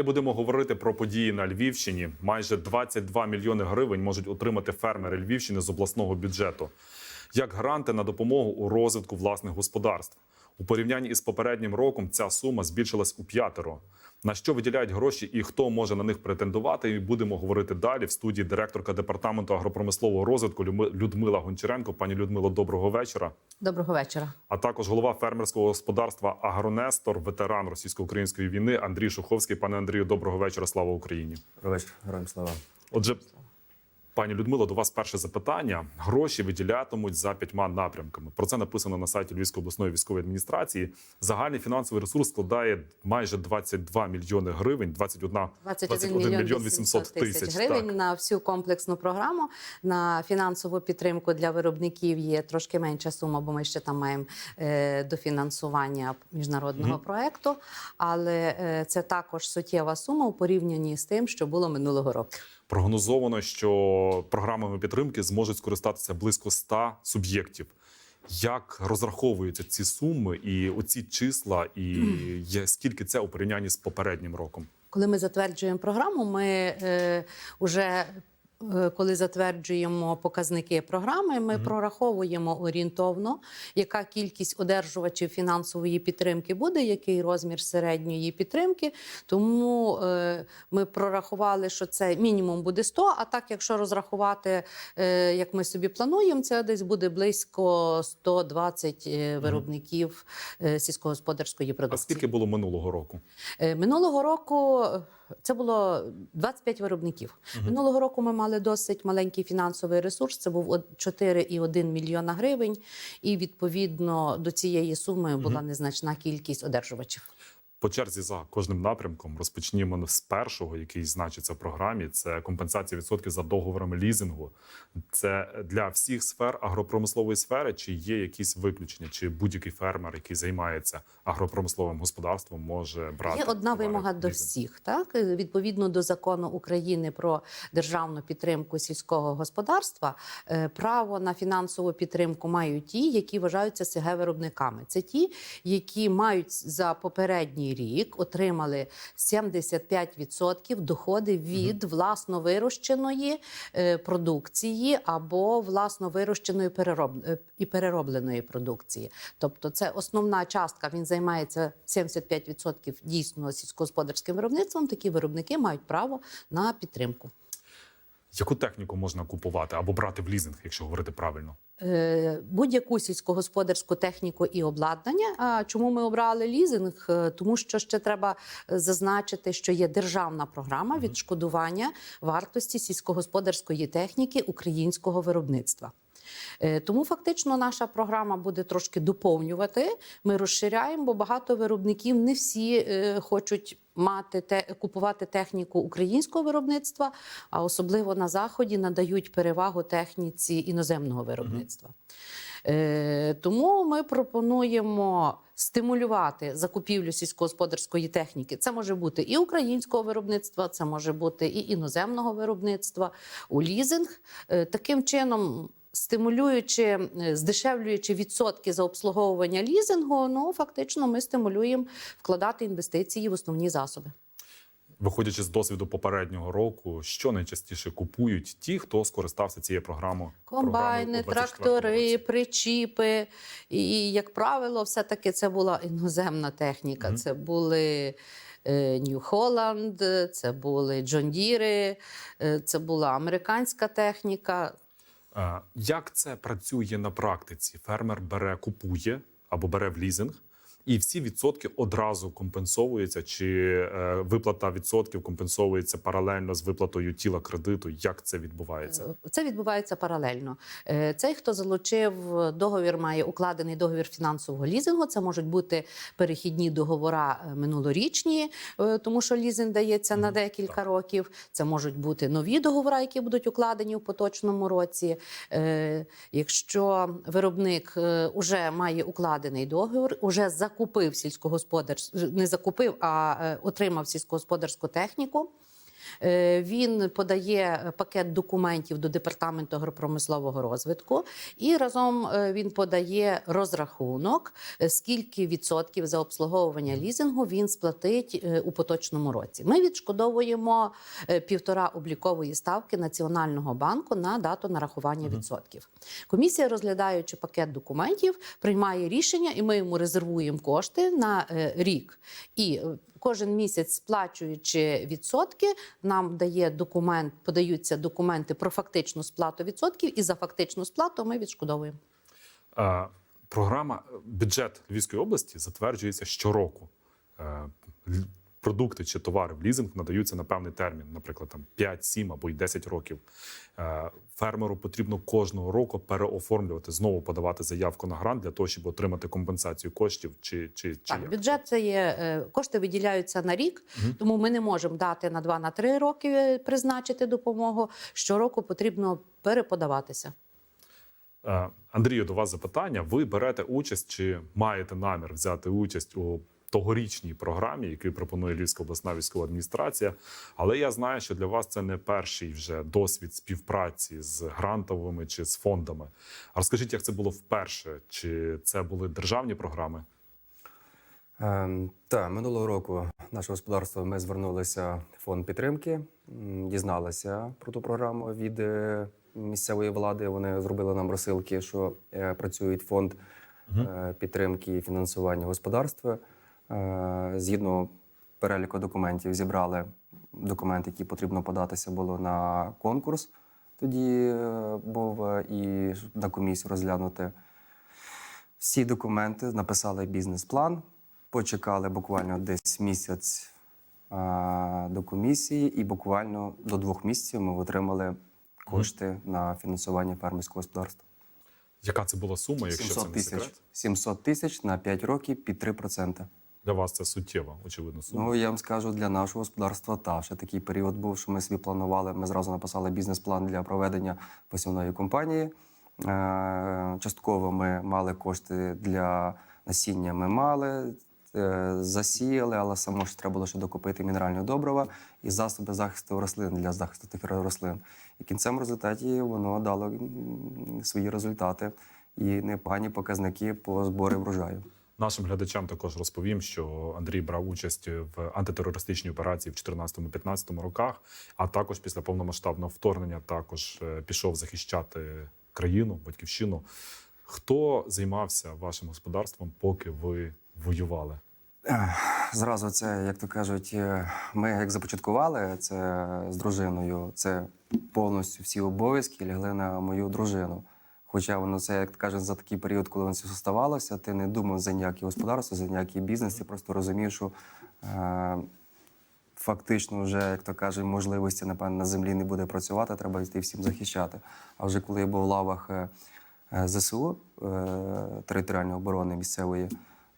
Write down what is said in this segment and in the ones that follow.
Далі будемо говорити про події на Львівщині. Майже 22 мільйони гривень можуть отримати фермери Львівщини з обласного бюджету як гранти на допомогу у розвитку власних господарств. У порівнянні із попереднім роком ця сума збільшилась у п'ятеро. На що виділяють гроші і хто може на них претендувати? І будемо говорити далі в студії директорка департаменту агропромислового розвитку Люми- Людмила Гончаренко. Пані Людмило, доброго вечора. Доброго вечора. А також голова фермерського господарства Агронестор, ветеран російсько-української війни Андрій Шуховський. Пане Андрію, доброго вечора. Слава Україні. Добрий вечір, героям слава. Отже, пані Людмило, до вас перше запитання. Гроші виділятимуть за п'ятьма напрямками. Про це написано на сайті Львівської обласної військової адміністрації. Загальний фінансовий ресурс складає майже 22 мільйони гривень, 21, 21 мільйон 800 тисяч гривень Так. на всю комплексну програму. На фінансову підтримку для виробників є трошки менша сума, бо ми ще там маємо е, дофінансування міжнародного проекту. Але е, це також суттєва сума у порівнянні з тим, що було минулого року. Прогнозовано, що програмами підтримки зможуть скористатися близько 100 суб'єктів. Як розраховуються ці суми і оці числа, і є- скільки це у порівнянні з попереднім роком? Коли ми затверджуємо програму, ми вже е, коли затверджуємо показники програми, ми прораховуємо орієнтовно, яка кількість одержувачів фінансової підтримки буде, який розмір середньої підтримки. Тому е, ми прорахували, що це мінімум буде 100, А так, якщо розрахувати, е, як ми собі плануємо, це десь буде близько 120 е, виробників е, сільськогосподарської А скільки було минулого року? Е, Минулого року е, це було 25 виробників. Минулого року ми мали досить маленький фінансовий ресурс. Це був од- 4,1 мільйона гривень. І відповідно до цієї суми була незначна кількість одержувачів. По черзі за кожним напрямком розпочнімо з першого, який значиться в програмі. Це компенсація відсотків за договорами лізингу. Це для всіх сфер агропромислової сфери, чи є якісь виключення, чи будь-який фермер, який займається агропромисловим господарством, може брати Є одна вимога в до всіх, так Е, відповідно до закону України про державну підтримку сільського господарства. е, Право на фінансову підтримку мають ті, які вважаються СГ виробниками. Це ті, які мають за попередній рік отримали 75% доходи від власно вирощеної е, продукції або власно вирощеної перероб... е, і переробленої продукції. Тобто, це основна частка. Він займається 75% дійсно сільськогосподарським виробництвом. Такі виробники мають право на підтримку. Яку техніку можна купувати або брати в лізинг, якщо говорити правильно? Е, Будь-яку сільськогосподарську техніку і обладнання. А чому ми обрали лізинг? Е, Тому що ще треба е, зазначити, що є державна програма відшкодування вартості сільськогосподарської техніки українського виробництва. Е, Тому фактично наша програма буде трошки доповнювати. Ми розширяємо, бо багато виробників не всі е, хочуть мати те, купувати техніку українського виробництва, а особливо на заході надають перевагу техніці іноземного виробництва. Е, тому ми пропонуємо стимулювати закупівлю сільськогосподарської техніки. Це може бути і українського виробництва, це може бути і іноземного виробництва у лізинг. Е, таким чином. Стимулюючи, е, здешевлюючи відсотки за обслуговування лізингу, ну фактично ми стимулюємо вкладати інвестиції в основні засоби. Виходячи з досвіду попереднього року, що найчастіше купують ті, хто скористався цією програмою? Комбайни, програмою у 24-му трактори, причіпи. І, як правило, все-таки це була іноземна техніка. Це були Нью Холланд, це були Джон Діри, е, це була американська техніка. Е, Як це працює на практиці? Фермер бере, купує або бере в лізинг, і всі відсотки одразу компенсовуються, чи е, виплата відсотків компенсовується паралельно з виплатою тіла кредиту. Як це відбувається? Це відбувається паралельно. Е, Цей, хто залучив договір, має укладений договір фінансового лізингу. Це можуть бути перехідні договори минулорічні, е, тому що лізинг дається на декілька років. Це можуть бути нові договори, які будуть укладені в поточному році. Е, Якщо виробник вже має укладений договір, уже закупив сільськогосподарську, не закупив, а е, отримав сільськогосподарську техніку. Е, Він подає пакет документів до департаменту агропромислового розвитку, і разом е, він подає розрахунок, е, скільки відсотків за обслуговування лізингу він сплатить е, у поточному році. Ми відшкодовуємо е, півтора облікової ставки Національного банку на дату нарахування відсотків. Комісія, розглядаючи пакет документів, приймає рішення, і ми йому резервуємо кошти на е, рік. І е, кожен місяць, сплачуючи відсотки, нам дає документ, подаються документи про фактичну сплату відсотків, і за фактичну сплату ми відшкодовуємо. Е, Програма е, бюджет Львівської області затверджується щороку. Продукти чи товари в лізинг надаються на певний термін, наприклад, там 5, 7 або й 10 років. Е, Фермеру потрібно кожного року переоформлювати, знову подавати заявку на грант для того, щоб отримати компенсацію коштів. Чи, чи, чи Так, як? бюджет це є е, кошти виділяються на рік, тому ми не можемо дати на 2 на 3 роки е, призначити допомогу. Щороку потрібно переподаватися. Андрію, до вас запитання. Ви берете участь чи маєте намір взяти участь у тогорічній програмі, яку пропонує Львівська обласна військова адміністрація. Але я знаю, що для вас це не перший вже досвід співпраці з грантовими чи з фондами. А Розкажіть, як це було вперше? Чи це були державні програми? Ем, так, минулого року наше господарство ми звернулися в фонд підтримки, дізналися про ту програму від е, місцевої влади. Вони зробили нам розсилки, що е, працює фонд е, підтримки і фінансування господарства. Е, згідно переліку документів, зібрали документи, які потрібно податися було на конкурс. Тоді е, був е, і на комісію розглянути всі документи, написали бізнес-план, почекали буквально десь місяць до комісії, і буквально до двох місяців ми отримали кошти на фінансування фермерського господарства. Яка це була сума, якщо це не секрет? 700 тисяч на 5 років під 3%. Для вас це суттєва, очевидно, сума. Ну, я вам скажу, для нашого господарства та ще такий період був, що ми собі планували. Ми зразу написали бізнес-план для проведення посівної кампанії. Е, Частково ми мали кошти для насіння. Ми мали. е, Засіяли, але само ж треба було ще докупити мінеральне добрива і засоби захисту рослин для захисту тих рослин. І в кінцевому результаті воно дало свої результати і непогані показники по зборі врожаю. Нашим глядачам також розповім, що Андрій брав участь в антитерористичній операції в 2014-2015 роках, а також після повномасштабного вторгнення також е, пішов захищати країну, батьківщину. Хто займався вашим господарством, поки ви воювали? Зразу це, як то кажуть, е, ми як започаткували це з дружиною, це повністю всі обов'язки лягли на мою дружину. Хоча воно це, як кажуть, за такий період, коли воно все ставалося, ти не думав за ніяке господарство, за ніякий бізнес, ти просто розумів, що е, фактично вже, як то кажуть, можливості, напевно, на землі не буде працювати, треба йти всім захищати. А вже коли я був в лавах е, е, ЗСУ е, територіальної оборони місцевої,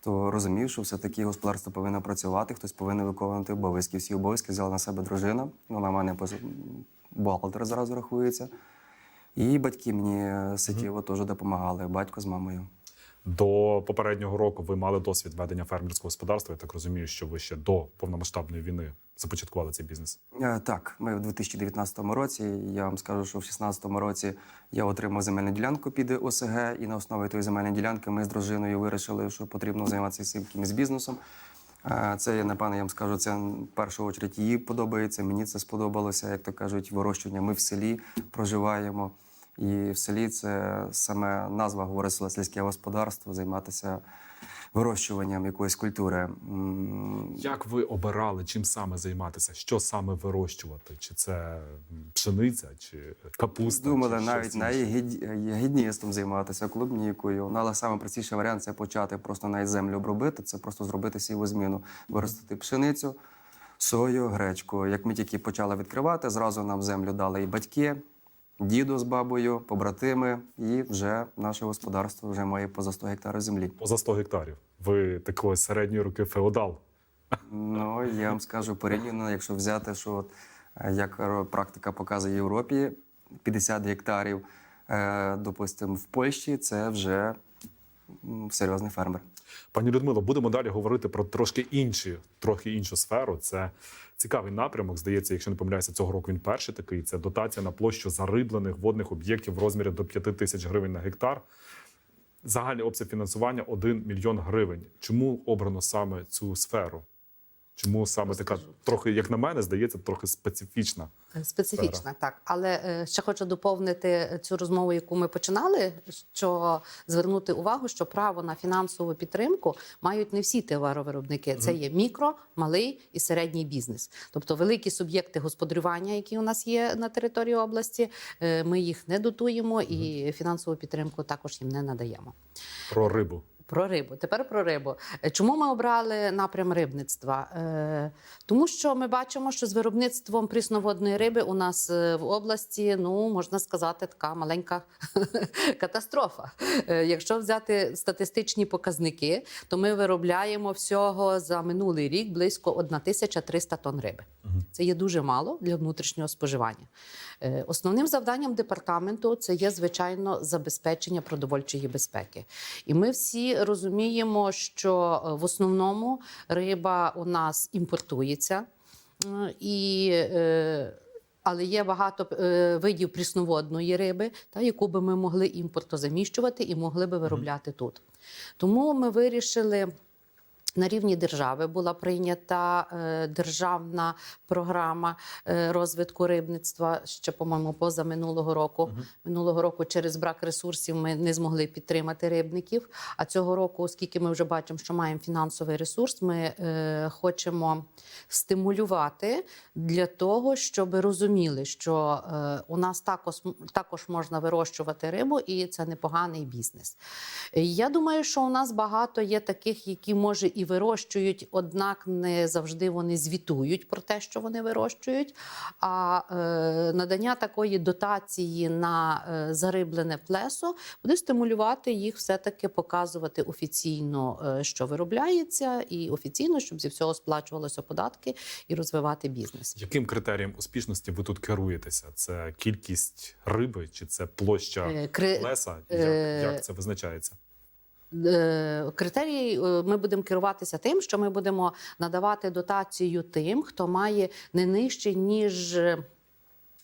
то розумів, що все-таки господарство повинно працювати, хтось повинен виконувати обов'язки. Всі обов'язки взяла на себе дружина. Вона в мене бухгалтер зразу рахується. І батьки мені суттєво теж допомагали, батько з мамою. До попереднього року ви мали досвід ведення фермерського господарства. Я так розумію, що ви ще до повномасштабної війни започаткували цей бізнес. Е, Так, ми в 2019 році. Я вам скажу, що в 2016 році я отримав земельну ділянку під ОСГ, і на основі тої земельної ділянки ми з дружиною вирішили, що потрібно займатися цим якимось бізнесом. Це я напевно, я вам скажу, це в першу чергу їй подобається. Мені це сподобалося, як то кажуть, вирощування. Ми в селі проживаємо. І в селі це саме назва говорить сільське господарство, займатися вирощуванням якоїсь культури. Як ви обирали, чим саме займатися? Що саме вирощувати? Чи це пшениця, чи капуста? Думали чи навіть щось на інше? займатися, клубнікою. Ну, але саме простіший варіант це почати просто навіть землю обробити, це просто зробити сівозміну, виростити пшеницю, сою, гречку. Як ми тільки почали відкривати, зразу нам землю дали і батьки, діду з бабою, побратими, і вже наше господарство вже має поза 100 гектарів землі. поза 100 гектарів. Ви такої середньої руки феодал. Ну, я вам скажу порівняно, якщо взяти, що от, е, як практика показує в Європі, 50 гектарів, е, допустимо, в Польщі це вже серйозний фермер. Пані Людмило, будемо далі говорити про трошки інші, трохи іншу сферу. Це цікавий напрямок. Здається, якщо не помиляюся, цього року він перший такий. Це дотація на площу зариблених водних об'єктів в розмірі до 5 тисяч гривень на гектар. Загальний обсяг фінансування 1 мільйон гривень. Чому обрано саме цю сферу? Чому саме така трохи, як на мене, здається, трохи специфічна? Специфічна, так. Але е, ще хочу доповнити цю розмову, яку ми починали, що звернути увагу, що право на фінансову підтримку мають не всі товаровиробники. Це є мікро, малий і середній бізнес. Тобто великі суб'єкти господарювання, які у нас є на території області, е, ми їх не дотуємо і фінансову підтримку також їм не надаємо. Про рибу. Про рибу. Тепер про рибу. Е, Чому ми обрали напрям рибництва? Е, Тому що ми бачимо, що з виробництвом прісноводної риби у нас е, в області, ну можна сказати, така маленька катастрофа. Якщо взяти статистичні показники, то ми виробляємо всього за минулий рік близько 1300 тонн риби. Це є дуже мало для внутрішнього споживання. Е, Основним завданням департаменту це є звичайно забезпечення продовольчої безпеки. І ми всі розуміємо, що е, в основному риба у нас імпортується. І, е, але є багато видів прісноводної риби, та, яку би ми могли імпортозаміщувати і могли би виробляти тут. Тому ми вирішили. На рівні держави була прийнята е, державна програма е, розвитку рибництва ще, по-моєму, поза минулого року. Минулого року через брак ресурсів ми не змогли підтримати рибників. А цього року, оскільки ми вже бачимо, що маємо фінансовий ресурс, ми е, хочемо стимулювати для того, щоб розуміли, що е, у нас також, також можна вирощувати рибу, і це непоганий бізнес. Я думаю, що у нас багато є таких, які може і вирощують, однак не завжди вони звітують про те, що вони вирощують. А е, надання такої дотації на е, зариблене плесо буде стимулювати їх все-таки показувати офіційно, е, що виробляється, і офіційно, щоб зі всього сплачувалося податки і розвивати бізнес. Яким критерієм успішності ви тут керуєтеся? Це кількість риби чи це площа Е, кри- леса? Як, е, як це визначається? Е, Критерії е, ми будемо керуватися тим, що ми будемо надавати дотацію тим, хто має не нижче ніж.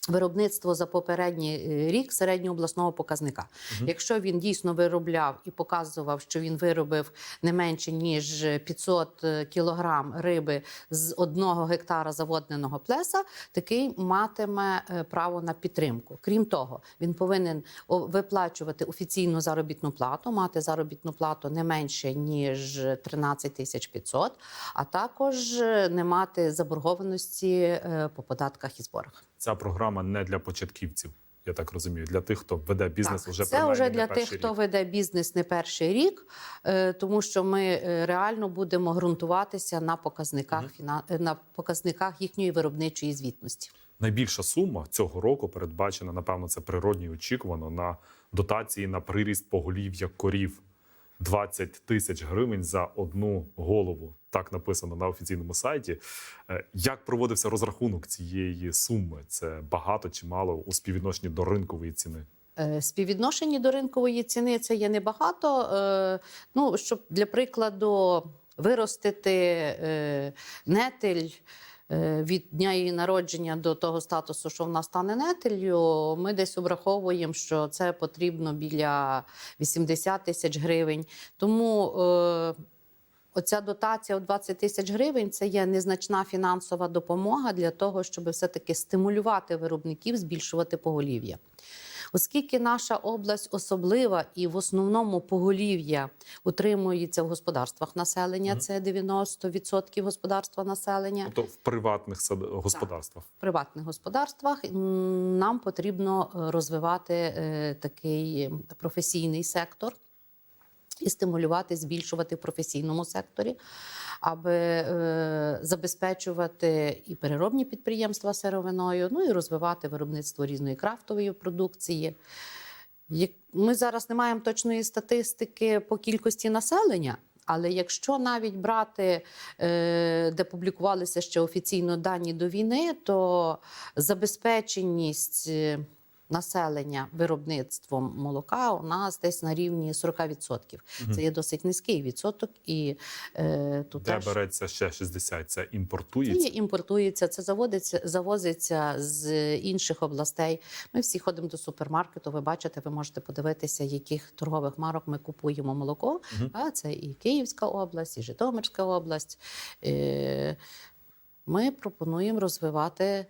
Е, Виробництво за попередній е, рік середнього обласного показника. Якщо він дійсно виробляв і показував, що він виробив не менше ніж 500 кілограм риби з одного гектара заводненого плеса, такий матиме е, право на підтримку. Крім того, він повинен виплачувати офіційну заробітну плату, мати заробітну плату не менше ніж 13 тисяч 500, а також е, не мати заборгованості е, по податках і зборах. Ця програма не для початківців, я так розумію, для тих, хто веде бізнес Так, уже це вже для тих, перший хто веде бізнес не перший рік, е, тому що ми е, реально будемо ґрунтуватися на показниках фіна- е, на показниках їхньої виробничої звітності. Найбільша сума цього року передбачена, напевно, це природні очікувано на дотації на приріст поголів'я корів. 20 тисяч гривень за одну голову. Так написано на офіційному сайті. Е, Як проводився розрахунок цієї суми? Це багато чи мало у співвідношенні до ринкової ціни? Е, Співвідношенні до ринкової ціни це є небагато. Е, Ну, щоб для прикладу виростити нетель. Е, Від дня її народження до того статусу, що вона стане нетелью, ми десь обраховуємо, що це потрібно біля 80 тисяч гривень. Тому е, Оця дотація у 20 тисяч гривень це є незначна фінансова допомога для того, щоб все-таки стимулювати виробників, збільшувати поголів'я. Оскільки наша область особлива і в основному поголів'я утримується в господарствах населення, це 90% господарства населення. Тобто в приватних господарствах. в приватних господарствах. Нам потрібно е, розвивати е, такий професійний сектор і стимулювати, збільшувати в професійному секторі, аби е, забезпечувати і переробні підприємства сировиною, ну і розвивати виробництво різної крафтової продукції. Ми зараз не маємо точної статистики по кількості населення. Але якщо навіть брати, е, де публікувалися ще офіційно дані до війни, то забезпеченість е, населення виробництвом молока у нас десь на рівні 40%. Це є досить низький відсоток, і е, тут Де теж береться ще 60? Це це імпортується? є імпортується, це заводиться, завозиться з інших областей. Ми всі ходимо до супермаркету. Ви бачите, ви можете подивитися, яких торгових марок ми купуємо молоко. А це і Київська область, і Житомирська область. Е, Ми пропонуємо розвивати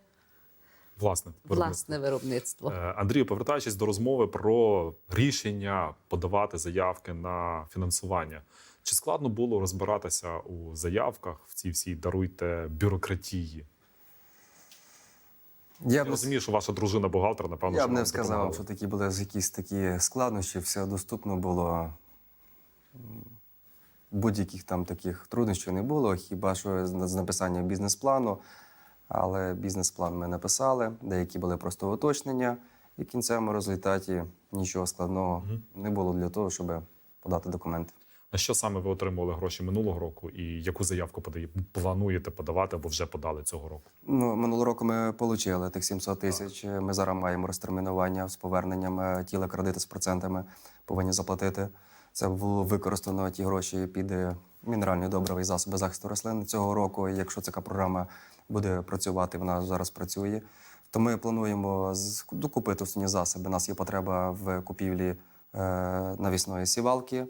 Власне, виробництво. власне виробництво. Е, Андрію, повертаючись до розмови про рішення подавати заявки на фінансування, чи складно було розбиратися у заявках в цій всій даруйте бюрократії? Я Я б розумію, що ваша дружина бухгалтер, напевно, Я б не сказав, допомагала. що такі були якісь такі складнощі, все доступно було. Будь-яких там таких труднощів не було, хіба що з з написанням бізнес-плану. Але бізнес-план ми написали, деякі були просто уточнення, і в кінцевому результаті нічого складного не було для того, щоб подати документи. На що саме ви отримували гроші минулого року, і яку заявку подає, плануєте подавати або вже подали цього року? Ну, минулого року ми отримали тих 700 тисяч. Ми зараз маємо розтермінування з поверненням е, тіла кредити з процентами повинні заплатити. Це було використано ті гроші під е, мінеральні добрива і засоби захисту рослин цього року. Якщо така програма буде працювати, вона зараз працює. То ми плануємо докупити основні засоби. У нас є потреба в купівлі е, навісної сівалки,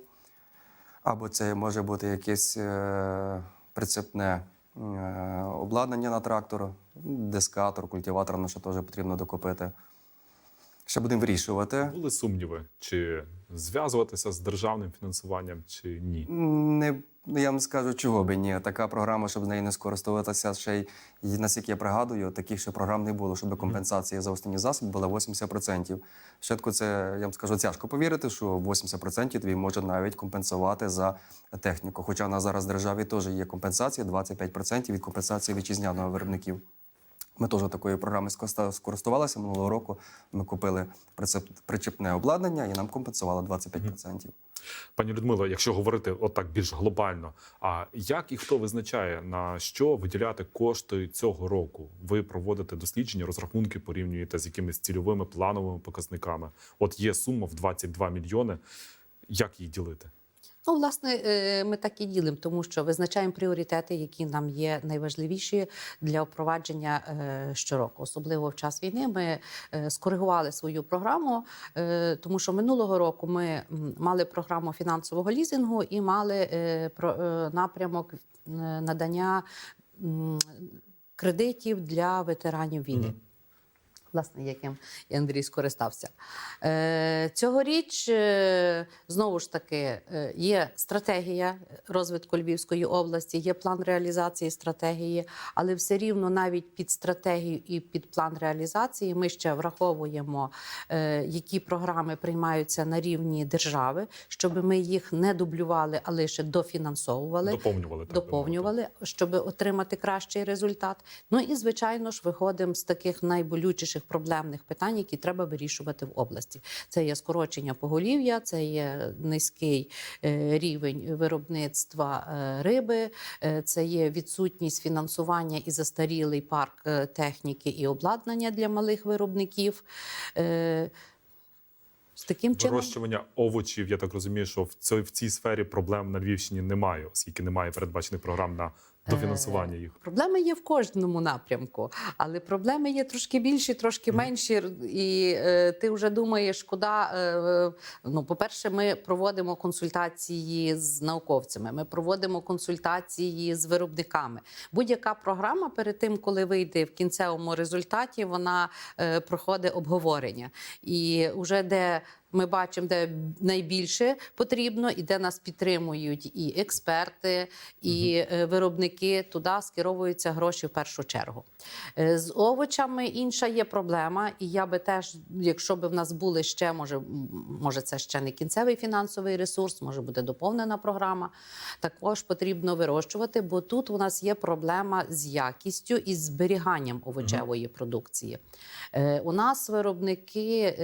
або це може бути якесь е, прицепне е, обладнання на трактор, дискатор, культиватор, на що теж потрібно докупити. Ще будемо вирішувати. Були сумніви, чи зв'язуватися з державним фінансуванням, чи ні? Не, ну, я вам скажу, чого би ні. Така програма, щоб з нею не скористуватися, ще й наскільки я пригадую, таких ще програм не було, щоб компенсація за основні засоби була 80%. Щодо це, я вам скажу, тяжко повірити, що 80% тобі можуть навіть компенсувати за техніку. Хоча на нас зараз в державі теж є компенсація 25% від компенсації вітчизняного виробників. Ми теж такою програмою скористувалися минулого року. Ми купили причепне обладнання і нам компенсувало 25%. Пані Людмило, якщо говорити отак більш глобально, а як і хто визначає на що виділяти кошти цього року? Ви проводите дослідження, розрахунки, порівнюєте з якимись цільовими плановими показниками. От є сума в 22 мільйони. Як її ділити? Ну, власне, е, ми так і ділимо, тому що визначаємо пріоритети, які нам є найважливіші для впровадження е, щороку. Особливо в час війни ми е, скоригували свою програму, тому що минулого року ми мали програму фінансового лізингу і мали напрямок надання кредитів для ветеранів війни. Власне, яким і Андрій скористався. Е, цьогоріч, е, знову ж таки, е, є стратегія розвитку Львівської області, є план реалізації стратегії, але все рівно навіть під стратегію і під план реалізації ми ще враховуємо, які програми приймаються на рівні держави, щоб ми їх не дублювали, а лише дофінансовували Доповнювали так доповнювали, щоб отримати кращий результат. Ну і звичайно ж виходимо з таких найболючіших проблемних питань, які треба вирішувати в області. Це є скорочення поголів'я, це є низький е, рівень виробництва е, риби, е, це є відсутність фінансування і застарілий парк техніки і обладнання для малих виробників. З таким чином Вирощування овочів, я так розумію, що в цій, в цій сфері проблем на Львівщині немає, оскільки немає передбачених програм на дофінансування їх. Проблеми є в кожному напрямку, але проблеми є трошки більші, трошки менші. І е, ти вже думаєш, куди. Е, ну, по-перше, ми проводимо консультації з науковцями, ми проводимо консультації з виробниками. Будь-яка програма перед тим, коли вийде в кінцевому результаті, вона е, проходить обговорення. І вже де ми бачимо, де найбільше потрібно, і де нас підтримують і експерти, і е, виробники. Туди скеровуються гроші в першу чергу. Е, З овочами інша є проблема, і я би теж, якщо б в нас були ще, може, може, це ще не кінцевий фінансовий ресурс, може буде доповнена програма. Також потрібно вирощувати, бо тут у нас є проблема з якістю і з зберіганням овочевої продукції. Е, У нас виробники,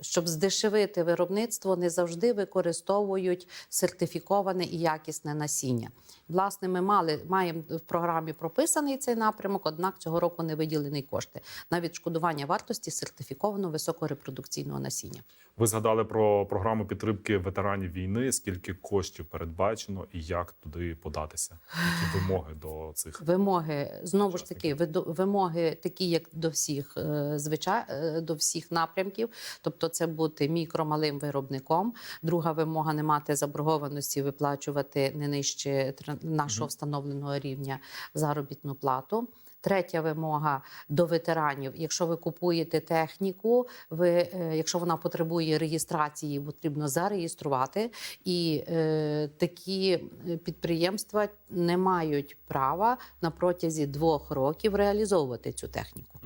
щоб здешевити розвити виробництво, не завжди використовують сертифіковане і якісне насіння. Власне, ми мали маємо в програмі прописаний цей напрямок, однак цього року не виділені кошти на відшкодування вартості сертифікованого високорепродукційного насіння. Ви згадали про програму підтримки ветеранів війни. Скільки коштів передбачено і як туди податися? Які вимоги до цих Вимоги знову ж таки вимоги такі, як до всіх звичай до всіх напрямків. Тобто, це бути мікро-малим виробником. Друга вимога не мати заборгованості, виплачувати не нижче нашого встановленого рівня заробітну плату. Третя вимога до ветеранів. Якщо ви купуєте техніку, ви, е, якщо вона потребує реєстрації, потрібно зареєструвати. І е, такі е, підприємства не мають права на протязі двох років реалізовувати цю техніку.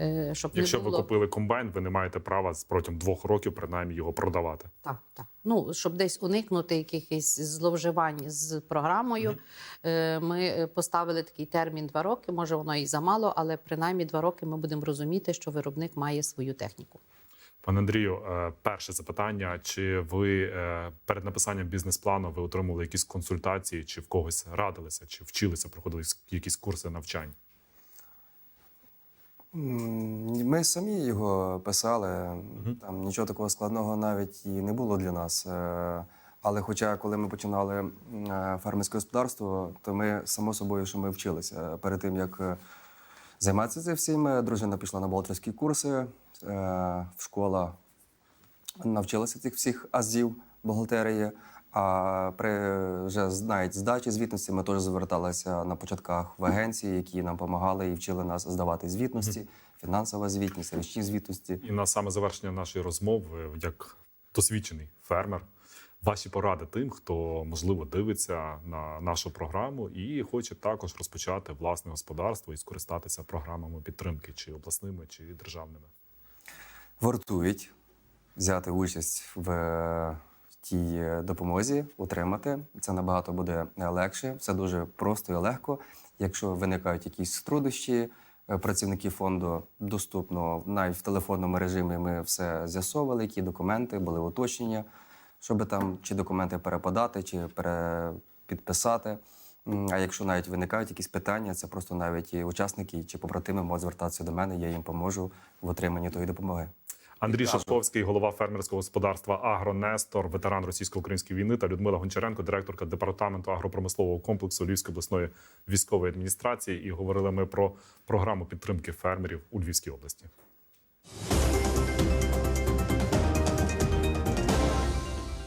Е, щоб якщо не ви купили комбайн, ви не маєте права протягом двох років принаймні його продавати. Так, так. Ну, щоб десь уникнути якихось зловживань з програмою, е, ми е, поставили такий термін два роки. Може, воно і замало, але принаймні два роки ми будемо розуміти, що виробник має свою техніку. Пане Андрію, перше запитання: чи ви перед написанням бізнес-плану ви отримали якісь консультації, чи в когось радилися, чи вчилися, проходили якісь курси навчань? Ми самі його писали. Там нічого такого складного навіть і не було для нас. Е, Але хоча, коли ми починали е, фермерське господарство, то ми само собою, що ми вчилися перед тим, як е, займатися цим всім. Дружина пішла на бухгалтерські курси, в школа навчилася цих всіх азів бухгалтерії. А при вже навіть здачі звітності ми теж зверталися на початках в агенції, які нам допомагали і вчили нас здавати звітності, фінансова звітність, річні звітності. І на саме завершення нашої розмови, як досвідчений фермер, ваші поради тим, хто можливо дивиться на нашу програму і хоче також розпочати власне господарство і скористатися програмами підтримки, чи обласними, чи державними. Вартують взяти участь в тій е, допомозі, отримати. Це набагато буде е, легше. Все дуже просто і легко. Якщо виникають якісь труднощі, е, працівники фонду доступно навіть в телефонному режимі. Ми все з'ясовували, які документи були уточнення, щоб там чи документи переподати, чи перепідписати. А якщо навіть виникають якісь питання, це просто навіть і учасники чи побратими можуть звертатися до мене, я їм поможу в отриманні тої допомоги. Андрій. Шашковський, голова фермерського господарства Агронестор, ветеран російсько-української війни, та Людмила Гончаренко, директорка департаменту агропромислового комплексу Львівської обласної військової адміністрації. І говорили ми про програму підтримки фермерів у Львівській області.